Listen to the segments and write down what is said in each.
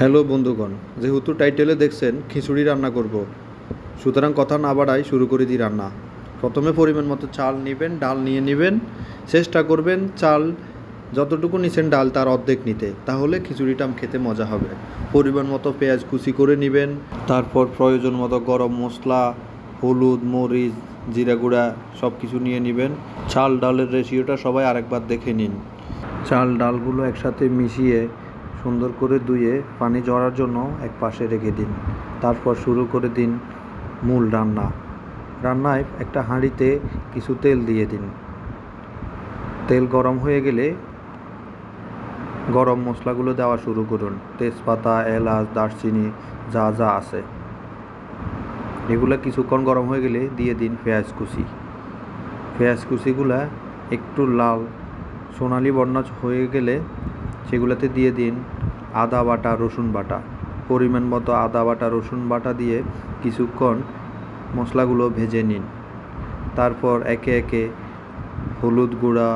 Hello বন্ধুগণ, যেহেতু টাইটেলে দেখছেন, খিচুড়ি রান্না করব। সুতরাং কথা না বাড়াই শুরু করে দিই রান্না। প্রথমে পরিমাণ মতো চাল নেবেন, ডাল নিয়ে নেবেন। চেষ্টা করবেন চাল যতটুকু নিছেন ডাল তার অর্ধেক নিতে, তাহলে খিচুড়িটা খেতে মজা হবে। পরিমাণ মতো পেঁয়াজ কুচি করে নেবেন। তারপর প্রয়োজন মতো গরম মশলা, হলুদ, মরিচ, জিরা গুঁড়া সব কিছু নিয়ে নেবেন। চাল, ডালের রেশিওটা সবাই আরেকবার দেখে নিন। চাল, ডালগুলো একসাথে মিশিয়ে সুন্দর করে ধুয়ে পানি ঝরার জন্য এক পাশে রেখে দিন। তারপর শুরু করে দিন মূল রান্না। রান্নায় একটা হাঁড়িতে কিছু তেল দিয়ে দিন। তেল গরম হয়ে গেলে গরম মশলাগুলো দেওয়া শুরু করুন। তেজপাতা, এলাচ, দারচিনি, যা যা আছে। এগুলো কিছুক্ষণ গরম হয়ে গেলে দিয়ে দিন পেঁয়াজ কুচি। পেঁয়াজ কুচিগুলা একটু লাল, সোনালি বর্ণ হয়ে গেলে সেগুলোতে দিয়ে দিন আদা বাটা, রসুন বাটা। পরিমাণ মতো আদা বাটা, রসুন বাটা দিয়ে কিছুক্ষণ মশলাগুলো ভেজে নিন। তারপর একে একে হলুদ গুঁড়া,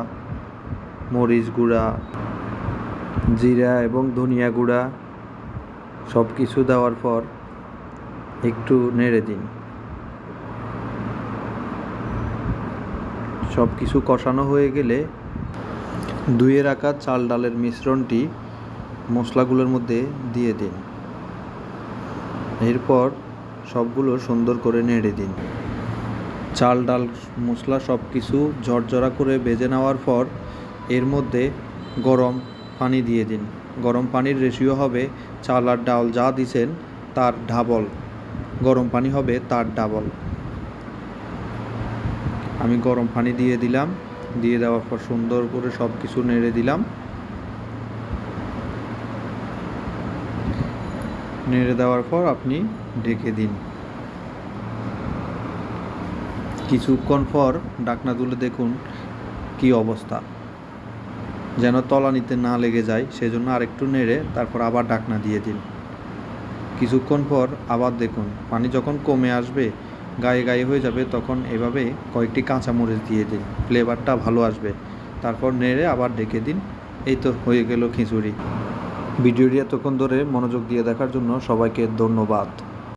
মরিচ গুঁড়া, জিরা এবং ধনিয়া গুঁড়া সব কিছু দেওয়ার পর একটু নেড়ে দিন। সব কিছু কষানো হয়ে গেলে ধুয়ে রাখা চাল ডালের মিশ্রণটি মশলাগুলোর মধ্যে দিয়ে দিন। এরপর সবগুলো সুন্দর করে নেড়ে দিন। চাল ডাল, মশলা সব কিছু ঝরঝরা করে ভেজে নেওয়ার পর এর মধ্যে গরম পানি দিয়ে দিন। গরম পানির রেশিও হবে চাল আর ডাল যা দিছেন তার ডাবল। গরম পানি হবে তার ডাবল। আমি গরম পানি দিয়ে দিলাম। দিয়ে দেওয়ার পর সুন্দর করে সব কিছু নেড়ে দিলাম। নেড়ে দেওয়ার পর আপনি ঢেকে দিন। কিছুক্ষণ পর ডাকনা তুলে দেখুন কি অবস্থা। যেন তলানিতে না লেগে যায়, সেজন্য আরেকটু নেড়ে তারপর আবার ডাকনা দিয়ে দিন। কিছুক্ষণ পর আবার দেখুন, পানি যখন কমে আসবে গায়ে গায়ে হয়ে যাবে, তখন এভাবে কয়েকটি কাঁচামরিচ দিয়ে দিন। ফ্লেভারটা ভালো আসবে। তারপর নেড়ে আবার ডেকে দিন। এই তো হয়ে গেল খিচুড়ি। ভিডিওটি এতক্ষণ ধরে মনোযোগ দিয়ে দেখার জন্য সবাইকে ধন্যবাদ।